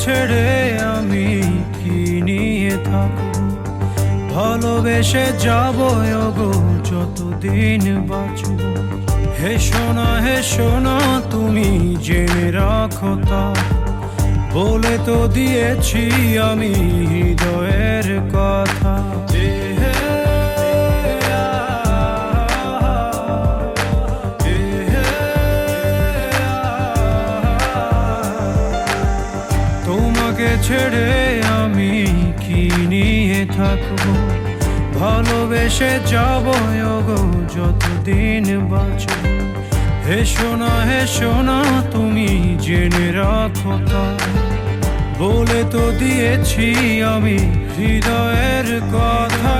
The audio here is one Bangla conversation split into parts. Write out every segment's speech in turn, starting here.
ছেড়ে আমি কি নিয়ে থাকো ভালোবেসে যাব গো যতদিন বাঁচব। হে সোনা হে সোনা, তুমি জেনে রাখো তা। বলে তো দিয়েছি আমি হৃদয়ের কথা। তোমাকে ছেড়ে আমি কি নিয়ে থাকব? ভালোবেসে যাব গো যতদিন বাঁচব হে সোনা হে সোনা তুমি জেনে রাখো তা। বলে তো দিয়েছি আমি হৃদয়ের কথা।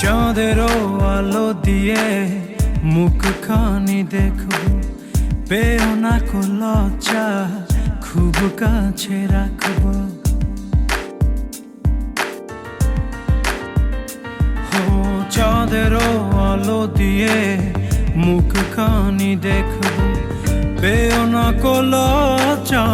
চাঁদেরও আলো দিয়ে মুখ খানি দেখো পেও না কো লজ্জা, খুব কাছে রাখব। চাঁদেরও আলো দিয়ে মুখ খানি দেখব। পেও না কলা চা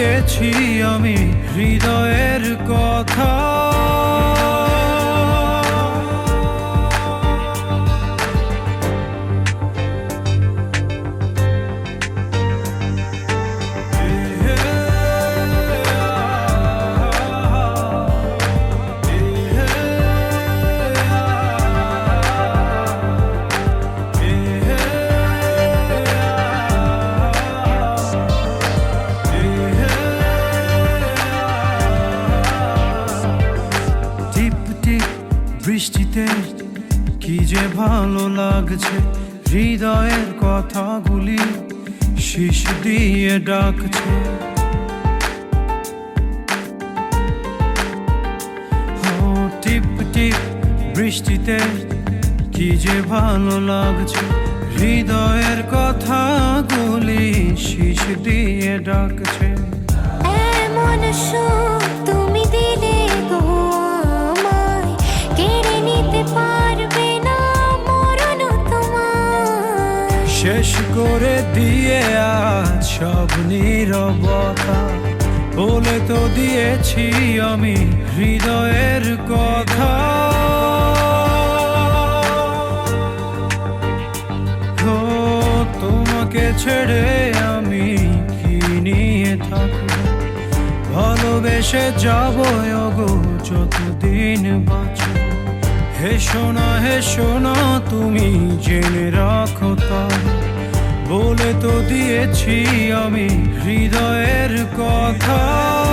তো আমি হৃদয়ের কথা। যে ভালো লাগছে, হৃদয়ের কথাগুলি শীষ দিয়ে ডাকছে। টিপ টিপ বৃষ্টিতে, কি যে ভালো লাগছে, হৃদয়ের কথাগুলি শীষ দিয়ে ডাকছে। তুমি দিলে করে দিয়ে আজ সব নীরবতা বলে তো দিয়েছি আমি হৃদয়ের কথা। তোমাকে ছেড়ে আমি কি নিয়ে থাকব? ভালোবেসে যাব গো যতদিন বাঁচব হে সোনা হে সোনা তুমি জেনে রাখো তা বলে তো দিয়েছি আমি হৃদয়ের কথা।